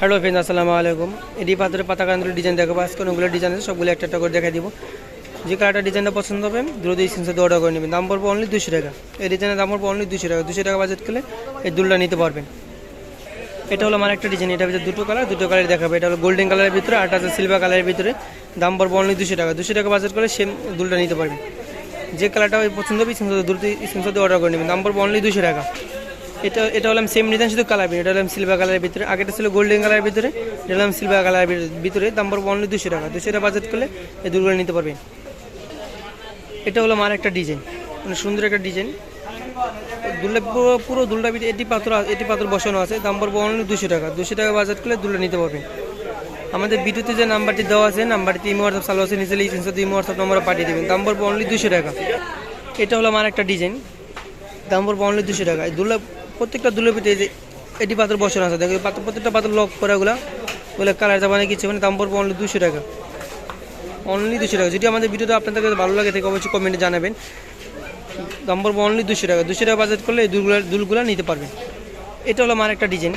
Hello friend আসসালামু আলাইকুম। এডি পাথরের পাতা কান্দুর ডিজাইন দেখাবো আজকে অনেকগুলো ডিজাইন আছে, সবগুলো একটা একটা করে দেখা দিব। যে কালারটা ডিজাইনটা পছন্দ হবে, দ্রুত স্ক্রিনশট অর্ডার করে নেবেন। দাম পড়বে অনলি দুশো টাকা। এই ডিজাইনের দাম পড়বে অনলি দুশো টাকা। দুশো টাকা বাজেট করলে এই দুলটা নিতে পারবেন। এটা হলো আমার একটা ডিজাইন এটা হচ্ছে দুটো কালার দুটো কালার দেখাবে। এটা হলো গোল্ডেন কালারের ভিতরে, আর আছে সিলভার কালারের ভিতরে। দাম পড়বে অনলি দুশো টাকা। দুশো টাকা বাজেট করে সেম দুলটা নিতে পারবেন। যে কালারটা পছন্দ হবে স্ক্রিনশট দ্রুত স্ক্রিনশট অর্ডার করে নেবেন। দাম পড়বে অনলি দুশো টাকা। এটা এটা হলাম সেম ডিজাইন শুধু কালার এটা হলাম সিলভার কালারের ভিতরে। আগেটা ছিল গোল্ডেন কালারের ভিতরে। এটা হলাম সিলভার কালারের ভিতরে। দাম পড়বে অনলি দুশো টাকা। দুশো টাকা বাজেট করলে এই দুলগুলো নিতে পারবেন এটা হলো আমার একটা ডিজাইন মানে সুন্দর একটা ডিজাইন দুলটা পুরো পুরো ভিতরে এটি পাথর এটি পাথর বসানো আছে। দাম পড়বে অনলি দুশো টাকা। দুশো টাকা বাজেট করলে দুলটা নিতে পারবেন আমাদের বিদ্যুতে যে নাম্বারটি দেওয়া আছে নাম্বারটি ইমো হোয়াটসঅ্যাপ চালু আছে। নিচে তিনশো ইমো হোয়াটসঅ্যাপ নম্বরে পাঠিয়ে দেবেন। দাম পড়বে অনলি দুশো টাকা। এটা হলো আমার একটা ডিজাইন দাম পড়বে অনলি দুশো টাকা। দুলা প্রত্যেকটা এই যে এটি পাথর বসানো আছে, দেখো পাথর, প্রত্যেকটা পাথর লক করা ওগুলা ওগুলো কালার না কিছু মানে দাম পড়বে অনলি দুশো টাকা। অনলি দুশো টাকা। যদি আমাদের ভিডিওটা আপনাদের কাছে ভালো লাগে থেকে, অবশ্যই কমেন্টে জানাবেন। দাম পড়বে অনলি দুশো টাকা। দুশো টাকা বাজেট করলে এই দুলগুলা দুলগুলা নিতে পারবেন। এটা হলো আমার একটা ডিজাইন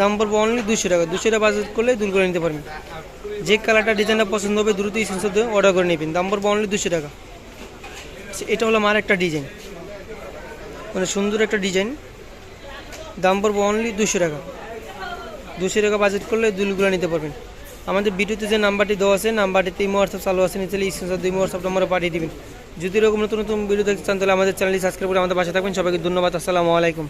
দাম পড়বে অনলি দুশো টাকা। দুশো টাকা বাজেট করলে দুলগুলো নিতে পারবেন। যে কালারটা ডিজাইনটা পছন্দ হবে, দ্রুত স্ক্রিনশট দিয়ে অর্ডার করে নেবেন। দাম পড়বে অনলি দুশো টাকা। এটা হলো আমার একটা ডিজাইন মানে সুন্দর একটা ডিজাইন। দাম পড়ব অনলি দুশো টাকা। দুশো টাকা বাজেট করলে দুলগুলো নিতে পারবেন। আমাদের ভিডিওতে যে নাম্বারটি দেওয়া আছে, নাম্বারটিতে ইমো হোয়াটসঅ্যাপ চালু আছে, নিচে স্ক্রিনশট দুই হোয়াটসঅ্যাপ নম্বরে পাঠিয়ে দেবেন। যদি এরকম নতুন নতুন ভিডিও দেখতে চান, তাহলে আমাদের চ্যানেলটি সাবস্ক্রাইব করে আমাদের পাশে থাকবেন। সবাইকে ধন্যবাদ, আসসালামু আলাইকুম।